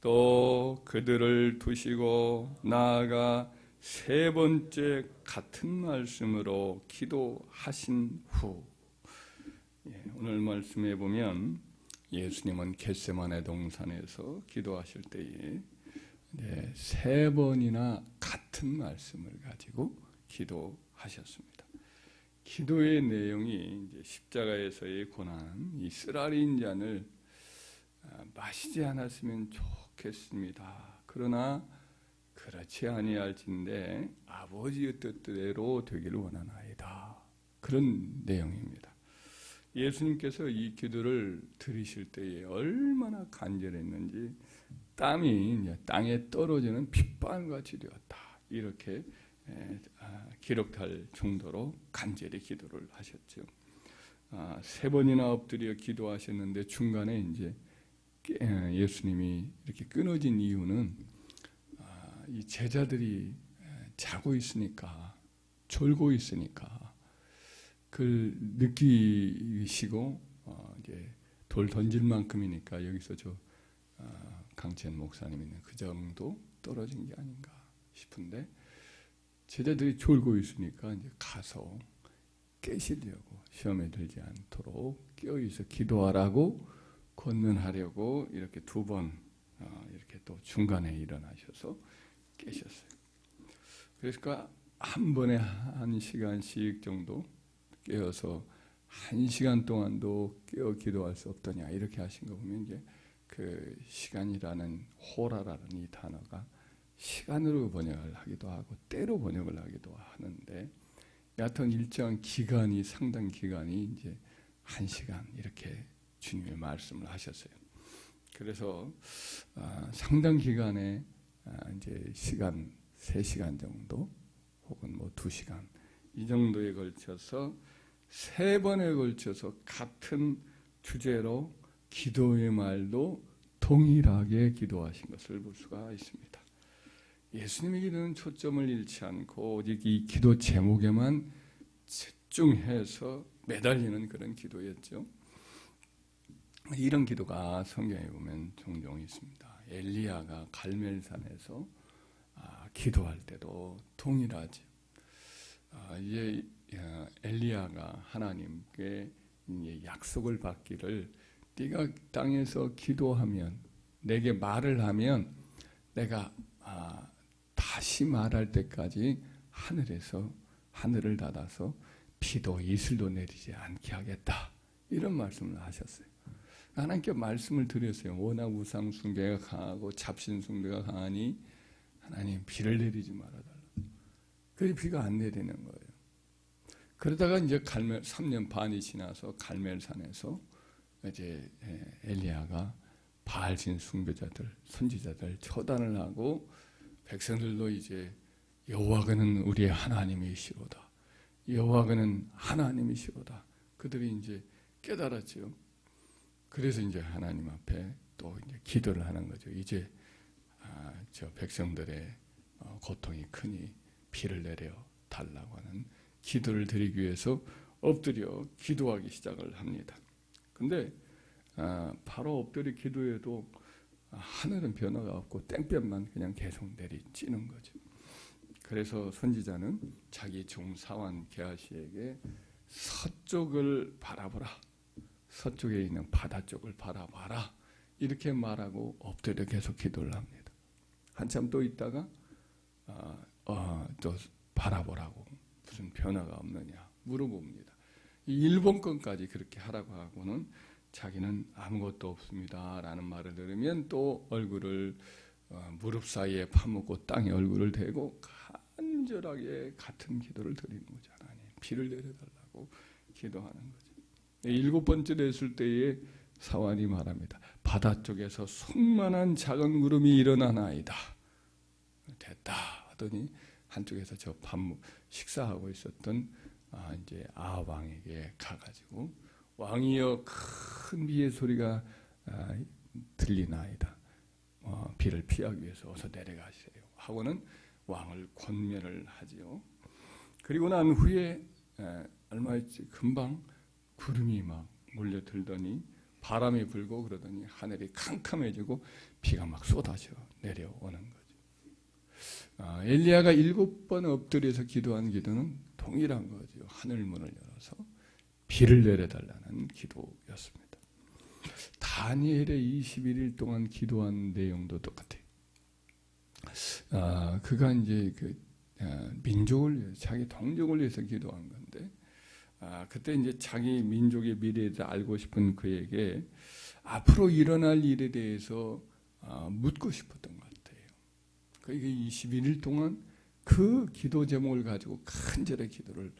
또 그들을 두시고 나아가 세 번째 같은 말씀으로 기도하신 후 예, 오늘 말씀에 보면 예수님은 겟세만의 동산에서 기도하실 때에 네, 세 번이나 같은 말씀을 가지고 기도하셨습니다. 기도의 내용이 이제 십자가에서의 고난, 이 쓰라린 잔을 아, 마시지 않았으면 좋 겠습니다. 그러나 그렇지 아니할진데 아버지의 뜻대로 되기를 원하나이다. 그런 내용입니다. 예수님께서 이 기도를 들으실 때에 얼마나 간절했는지 땀이 땅에 떨어지는 핏방같이 되었다. 이렇게 에, 아, 기록할 정도로 간절히 기도를 하셨죠. 아, 세 번이나 엎드려 기도하셨는데 중간에 이제 예수님이 이렇게 끊어진 이유는 아, 이 제자들이 에, 자고 있으니까 졸고 있으니까 그걸 느끼시고 어, 이제 돌 던질 만큼이니까 여기서 저 아, 강천 목사님이 그 정도 떨어진 게 아닌가 싶은데 제자들이 졸고 있으니까 이제 가서 깨시려고 시험에 들지 않도록 깨어 있어 기도하라고 권면하려고 이렇게 두번 어, 이렇게 또 중간에 일어나셔서 깨셨어요. 그러니까 한 번에 한 시간씩 정도 깨어서 한 시간 동안도 깨어 기도할 수 없더냐 이렇게 하신 거 보면 이제 그 시간이라는 호라라는 이 단어가 시간으로 번역을 하기도 하고 때로 번역을 하기도 하는데 여하튼 일정한 기간이 상당 기간이 이제 한 시간 이렇게 주님의 말씀을 하셨어요. 그래서 아, 상당 기간에 아, 이제 시간 세 시간 정도 혹은 뭐두 시간 이 정도에 걸쳐서 세 번에 걸쳐서 같은 주제로 기도의 말도 동일하게 기도하신 것을 볼 수가 있습니다. 예수님의 기도는 초점을 잃지 않고 오직 이 기도 제목에만 집중해서 매달리는 그런 기도였죠. 이런 기도가 성경에 보면 종종 있습니다. 엘리야가 갈멜산에서 아, 기도할 때도 동일하지. 아, 이제 야, 엘리야가 하나님께 이제 약속을 받기를 네가 땅에서 기도하면 내게 말을 하면 내가 아, 다시 말할 때까지 하늘에서 하늘을 닫아서 비도 이슬도 내리지 않게 하겠다 이런 말씀을 하셨어요. 하나님께 말씀을 드렸어요. 워낙 우상 숭배가 강하고 잡신 숭배가 강하니 하나님 비를 내리지 말아달라. 그래 비가 안 내리는 거예요. 그러다가 이제 갈멜 3년 반이 지나서 갈멜산에서 이제 엘리야가 바알신 숭배자들, 선지자들 처단을 하고 백성들도 이제 여호와는 우리의 하나님이시로다. 여호와는 하나님이시로다. 그들이 이제 깨달았죠. 그래서 이제 하나님 앞에 또 이제 기도를 하는 거죠. 이제 아, 저 백성들의 어, 고통이 크니 비를 내려 달라고 하는 기도를 드리기 위해서 엎드려 기도하기 시작을 합니다. 근데 아, 바로 엎드려 기도해도 하늘은 변화가 없고 땡볕만 그냥 계속 내리찌는 거죠. 그래서 선지자는 자기 종 사환 게하시에게 서쪽을 바라보라. 서쪽에 있는 바다 쪽을 바라봐라. 이렇게 말하고 엎드려 계속 기도를 합니다. 한참 또 있다가 아, 어, 또 바라보라고 무슨 변화가 없느냐 물어봅니다. 이 일본 건까지 그렇게 하라고 하고는 자기는 아무것도 없습니다라는 말을 들으면 또 얼굴을 어, 무릎 사이에 파묻고 땅에 얼굴을 대고 간절하게 같은 기도를 드리는. 하나님 비를 내려달라고 기도하는 거죠. 일곱 번째 됐을 때에 사환이 말합니다. 바다 쪽에서 충만한 작은 구름이 일어나나이다. 됐다 하더니 한쪽에서 저 밥 식사하고 있었던 아, 이제 아합 왕에게 가가지고 왕이여 큰 비의 소리가 아, 들리나이다. 어, 비를 피하기 위해서 어서 내려가세요. 하고는 왕을 권면을 하지요. 그리고 난 후에 에, 얼마 있지 금방 구름이 막 몰려들더니 바람이 불고 그러더니 하늘이 캄캄해지고 비가 막 쏟아져 내려오는 거죠. 아, 엘리야가 일곱 번 엎드려서 기도한 기도는 동일한 거죠. 하늘 문을 열어서 비를 내려달라는 기도였습니다. 다니엘의 21일 동안 기도한 내용도 똑같아요. 아, 그가 이제 그 아, 민족을 위해서, 자기 동족을 위해서 기도한 건데, 아, 그때 이제 자기 민족의 미래에 대해 알고 싶은 그에게 앞으로 일어날 일에 대해서 아, 묻고 싶었던 것 같아요. 그러니까 21일 동안 그 기도 제목을 가지고 간절히 기도를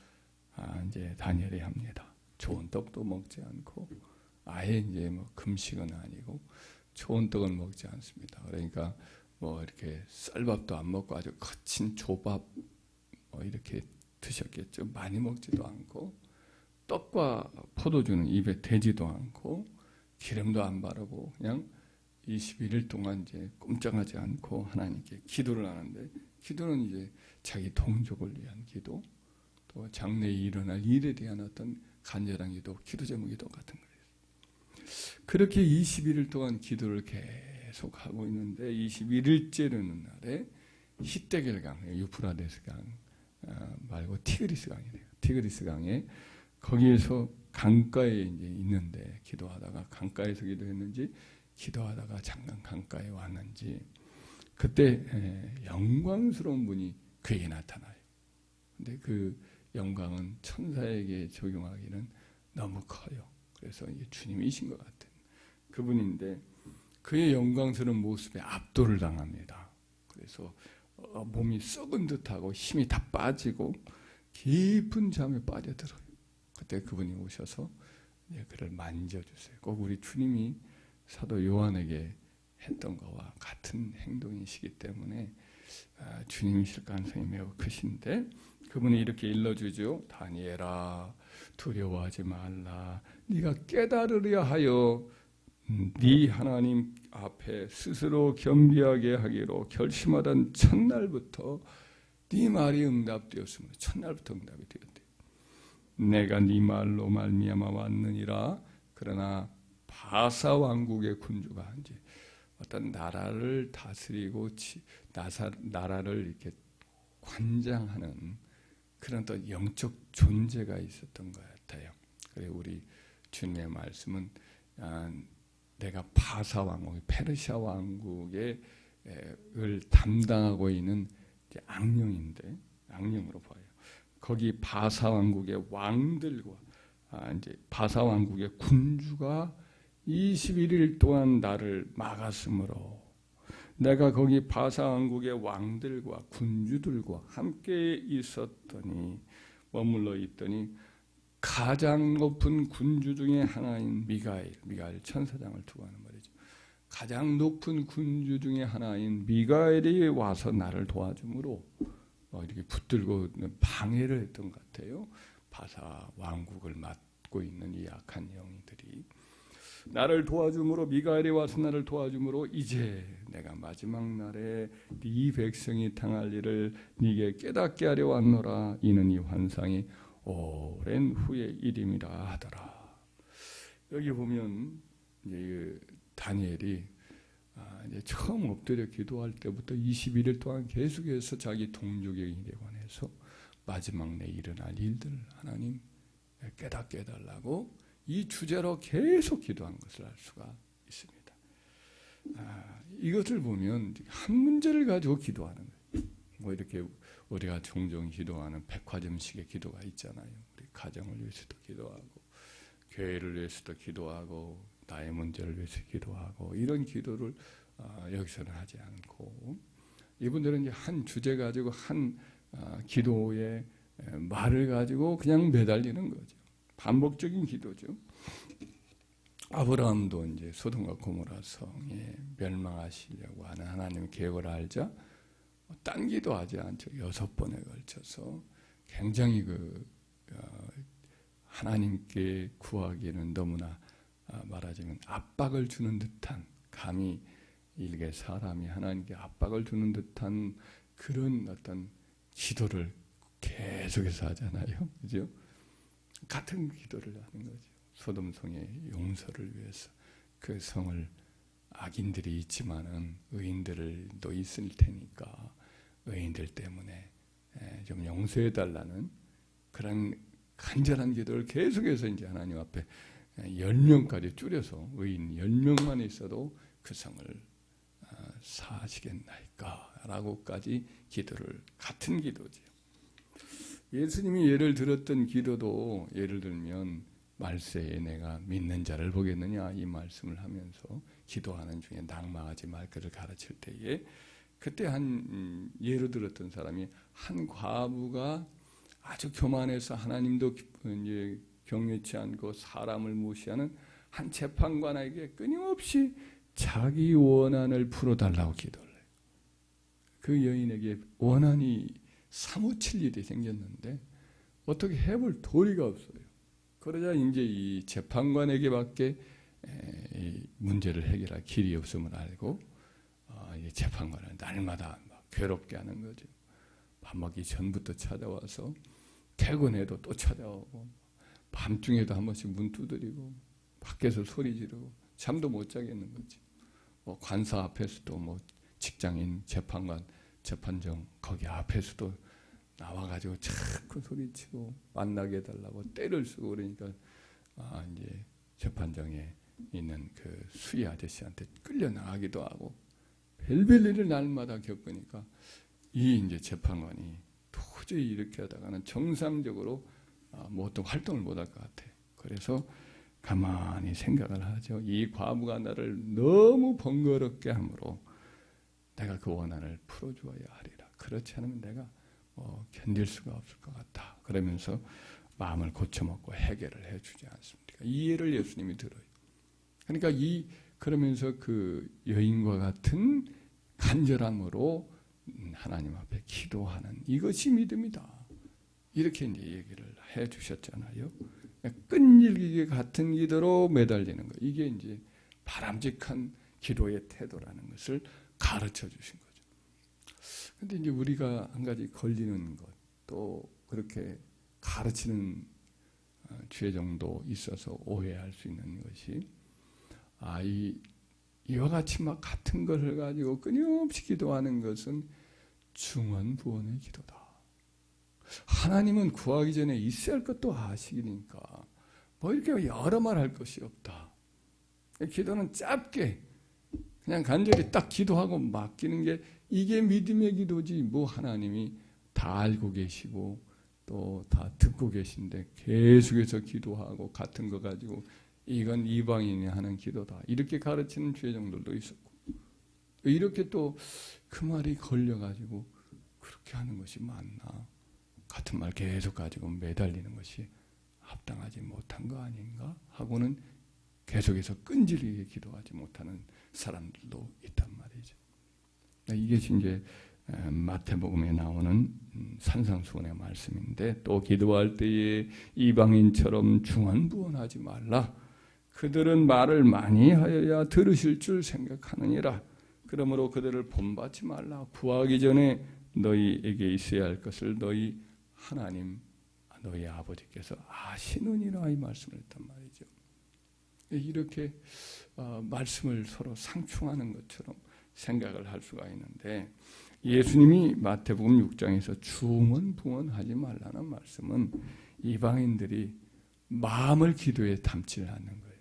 아, 이제 다니엘이 합니다. 좋은 떡도 먹지 않고 아예 이제 뭐 금식은 아니고 좋은 떡은 먹지 않습니다. 그러니까 뭐 이렇게 쌀밥도 안 먹고 아주 거친 조밥 뭐 이렇게 드셨겠죠. 많이 먹지도 않고 떡과 포도주는 입에 대지도 않고 기름도 안 바르고 그냥 21일 동안 이제 꼼짝하지 않고 하나님께 기도를 하는데 기도는 이제 자기 동족을 위한 기도 또 장래에 일어날 일에 대한 어떤 간절한 기도 기도 제목이 똑같은 거예요. 그렇게 21일 동안 기도를 계속 하고 있는데 21일째 되는 날에 히데겔 강, 유프라데스 강 어, 말고 티그리스 강이래요. 티그리스 강에 거기에서 강가에 이제 있는데 기도하다가 강가에서 기도했는지 기도하다가 잠깐 강가에 왔는지 그때 에, 영광스러운 분이 그에게 나타나요. 근데 그 영광은 천사에게 적용하기는 너무 커요. 그래서 이게 주님이신 것 같은 그분인데 그의 영광스러운 모습에 압도를 당합니다. 그래서 어, 몸이 썩은 듯하고 힘이 다 빠지고 깊은 잠에 빠져들어요. 그때 그분이 오셔서 이제 그를 만져주세요. 꼭 우리 주님이 사도 요한에게 했던 것과 같은 행동이시기 때문에 아, 주님이실 가능성이 매우 크신데 그분이 이렇게 일러주죠. 다니엘아 두려워하지 말라. 네가 깨달으려 하여 네 하나님 앞에 스스로 겸비하게 하기로 결심하던 첫날부터 네 말이 응답되었으므로 첫날부터 응답이 되었대. 내가 네 말로 말미암아 왔느니라. 그러나 바사 왕국의 군주가 이제 어떤 나라를 다스리고 나사, 나라를 이렇게 관장하는 그런 또 영적 존재가 있었던 것 같아요. 그래 우리 주님의 말씀은 아, 내가 바사 왕국, 페르시아 왕국의 을 담당하고 있는 악령인데 악령으로 보여요. 거기 바사 왕국의 왕들과 아, 이제 바사 왕국의 군주가 21일 동안 나를 막았으므로 내가 거기 바사 왕국의 왕들과 군주들과 함께 있었더니 머물러 있더니 가장 높은 군주 중에 하나인 미가엘, 미가엘 천사장을 두고 하는 말이죠. 가장 높은 군주 중에 하나인 미가엘이 와서 나를 도와줌으로 뭐 이렇게 붙들고 방해를 했던 것 같아요. 바사 왕국을 맡고 있는 이 약한 영들이 나를 도와줌으로 미가엘이 와서 나를 도와줌으로 이제 내가 마지막 날에 네 백성이 당할 일을 네게 깨닫게 하려 왔노라 이는 이 환상이 오랜 후의 일임이라 하더라. 여기 보면 이제 다니엘이 아, 이제 처음 엎드려 기도할 때부터 21일 동안 계속해서 자기 동족의 일에 관해서 마지막 내 일어날 일들 하나님 깨닫게 해달라고 이 주제로 계속 기도한 것을 알 수가 있습니다. 아, 이것을 보면 한 문제를 가지고 기도하는 거예요. 뭐 이렇게 우리가 종종 기도하는 백화점식의 기도가 있잖아요. 우리 가정을 위해서도 기도하고 교회를 위해서도 기도하고 나의 문제를 위해서 기도하고 이런 기도를 어, 여기서는 하지 않고 이분들은 이제 한 주제 가지고 한 어, 기도의 말을 가지고 그냥 매달리는 거죠. 반복적인 기도죠. 아브라함도 이제 소돔과 고모라 성에 멸망하시려고 하는 하나님의 계획을 알자 딴 기도하지 않죠. 여섯 번에 걸쳐서 굉장히 그 어, 하나님께 구하기는 너무나 어, 말하자면 압박을 주는 듯한 감히 일개 사람이 하나님께 압박을 주는 듯한 그런 어떤 기도를 계속해서 하잖아요. 그죠? 같은 기도를 하는 거죠. 소돔성의 용서를 위해서 그 성을 악인들이 있지만은 의인들도 있을 테니까 의인들 때문에 에, 좀 용서해 달라는 그런 간절한 기도를 계속해서 이제 하나님 앞에 10명까지 줄여서 의인 10명만 있어도 그 성을 어, 사시겠나이까 라고까지 기도를 같은 기도죠. 예수님이 예를 들었던 기도도 예를 들면 말세에 내가 믿는 자를 보겠느냐 이 말씀을 하면서 기도하는 중에 낙마하지 말 것을 가르칠 때에 그때 한 음, 예로 들었던 사람이 한 과부가 아주 교만해서 하나님도 이제 경외치 않고 사람을 무시하는 한 재판관에게 끊임없이 자기 원한을 풀어달라고 기도를 해요. 그 여인에게 원한이 사무칠 일이 생겼는데 어떻게 해볼 도리가 없어요. 그러자 이제 이 재판관에게밖에 이 문제를 해결할 길이 없음을 알고 어, 이 재판관을 날마다 막 괴롭게 하는 거죠. 밥 먹기 전부터 찾아와서 퇴근해도 또 찾아오고 밤중에도 한 번씩 문 두드리고 밖에서 소리 지르고 잠도 못 자겠는 거지. 뭐 관사 앞에서도 뭐 직장인 재판관 재판정 거기 앞에서도 나와가지고 자꾸 소리치고 만나게 해달라고 때를 쓰고 그러니까 아 이제 재판정에 있는 그 수희 아저씨한테 끌려 나가기도 하고 별별 일을 날마다 겪으니까 이 이제 재판관이 도저히 이렇게 하다가는 정상적으로 아, 뭐 어떤 활동을 못 할 것 같아. 그래서 가만히 생각을 하죠. 이 과부가 나를 너무 번거롭게 하므로 내가 그 원한을 풀어주어야 하리라. 그렇지 않으면 내가 뭐 견딜 수가 없을 것 같다. 그러면서 마음을 고쳐먹고 해결을 해주지 않습니까? 이 예를 예수님이 들어요. 그러니까 이 그러면서 그 여인과 같은 간절함으로 하나님 앞에 기도하는 이것이 믿음이다. 이렇게 이제 얘기를 해 주셨잖아요. 끈질기게 같은 기도로 매달리는 거. 이게 이제 바람직한 기도의 태도라는 것을 가르쳐 주신 거죠. 근데 이제 우리가 한 가지 걸리는 것, 또 그렇게 가르치는 어, 죄 정도 있어서 오해할 수 있는 것이, 아, 이, 이와 같이 막 같은 것을 가지고 끊임없이 기도하는 것은 중언부언의 기도다. 하나님은 구하기 전에 있어야 할 것도 아시니까 뭐 이렇게 여러 말 할 것이 없다. 기도는 짧게 그냥 간절히 딱 기도하고 맡기는 게 이게 믿음의 기도지 뭐 하나님이 다 알고 계시고 또 다 듣고 계신데 계속해서 기도하고 같은 거 가지고 이건 이방인이 하는 기도다 이렇게 가르치는 죄정들도 있었고 이렇게 또 그 말이 걸려가지고 그렇게 하는 것이 맞나 같은 말 계속 가지고 매달리는 것이 합당하지 못한 거 아닌가 하고는 계속해서 끈질기게 기도하지 못하는 사람들도 있단 말이죠. 이게 이제 마태복음에 나오는 음, 산상수훈의 말씀인데 또 기도할 때에 이방인처럼 중언부언하지 말라. 그들은 말을 많이 하여야 들으실 줄 생각하느니라. 그러므로 그들을 본받지 말라. 구하기 전에 너희에게 있어야 할 것을 너희 하나님 너희 아버지께서 아시느니라 이 말씀을 했단 말이죠. 이렇게 어, 말씀을 서로 상충하는 것처럼 생각을 할 수가 있는데 예수님이 마태복음 6장에서 중언 부언하지 말라는 말씀은 이방인들이 마음을 기도에 담지 않는 거예요.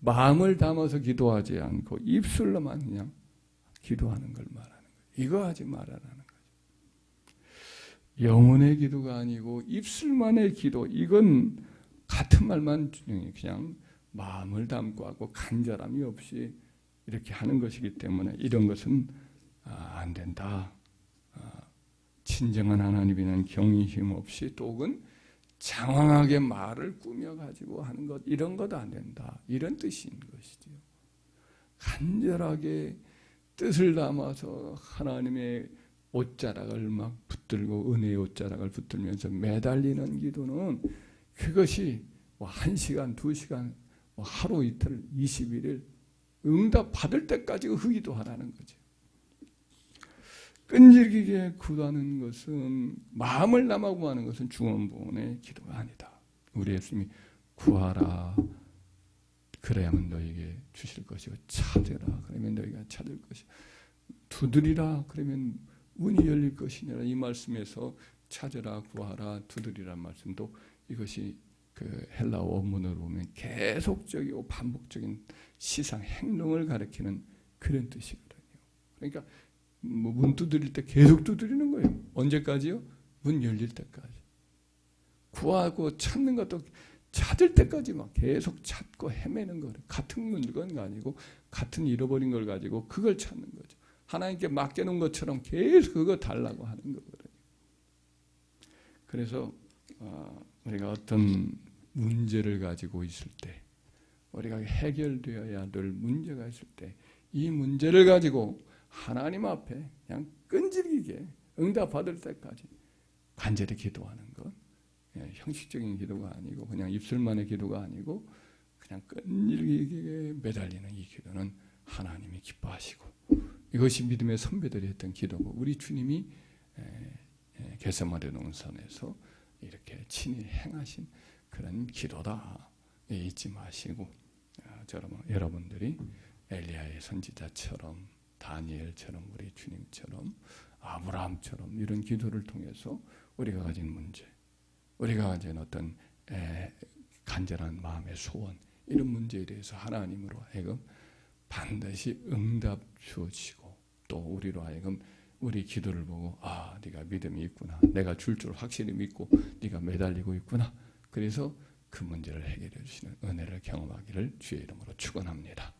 마음을 담아서 기도하지 않고 입술로만 그냥 기도하는 걸 말하는 거예요. 이거 하지 말아라는. 영혼의 기도가 아니고 입술만의 기도 이건 같은 말만 그냥 마음을 담고 하고 간절함이 없이 이렇게 하는 것이기 때문에 이런 것은 아, 안 된다. 아, 진정한 하나님이는 경의심 없이 또 혹은 장황하게 말을 꾸며 가지고 하는 것 이런 것도 안 된다. 이런 뜻인 것이죠. 간절하게 뜻을 담아서 하나님의 옷자락을 막 붙들고 은혜의 옷자락을 붙들면서 매달리는 기도는 그것이 뭐한 시간, 두 시간, 뭐 하루 이틀, 21일 응답 받을 때까지 흑기도 하라는 거죠. 끈질기게 구하는 것은 마음을 남하고 하는 것은 중언부언의 기도가 아니다. 우리 예수님이 구하라 그래야만 너에게 주실 것이고 찾으라 그러면 너희가 찾을 것이 두드리라 그러면 문이 열릴 것이니라 이 말씀에서 찾으라 구하라 두드리란 말씀도 이것이 그 헬라 원문으로 보면 계속적이고 반복적인 시상 행동을 가리키는 그런 뜻이거든요. 그러니까 뭐문 두드릴 때 계속 두드리는 거예요. 언제까지요? 문 열릴 때까지. 구하고 찾는 것도 찾을 때까지 막 계속 찾고 헤매는 거예요. 같은 물건이 아니고 같은 잃어버린 걸 가지고 그걸 찾는 거죠. 하나님께 맡겨놓은 것처럼 계속 그거 달라고 하는 거거든요. 그래서 어, 우리가 어떤 문제를 가지고 있을 때, 우리가 해결되어야 될 문제가 있을 때, 이 문제를 가지고 하나님 앞에 그냥 끈질기게 응답 받을 때까지 간절히 기도하는 것, 예, 형식적인 기도가 아니고 그냥 입술만의 기도가 아니고 그냥 끈질기게 매달리는 이 기도는 하나님이 기뻐하시고 이것이 믿음의 선배들이 했던 기도고 우리 주님이 개세마리 농산에서 이렇게 친히 행하신 그런 기도다. 예, 잊지 마시고 아, 여러분들이 엘리야의 선지자처럼 다니엘처럼 우리 주님처럼 아브라함처럼 이런 기도를 통해서 우리가 가진 문제, 우리가 가진 어떤 에, 간절한 마음의 소원 이런 문제에 대해서 하나님으로 하여금 반드시 응답 주어지고 또 우리로 하여금 우리 기도를 보고 아 네가 믿음이 있구나 내가 줄 줄 확실히 믿고 네가 매달리고 있구나 그래서 그 문제를 해결해 주시는 은혜를 경험하기를 주의 이름으로 축원합니다.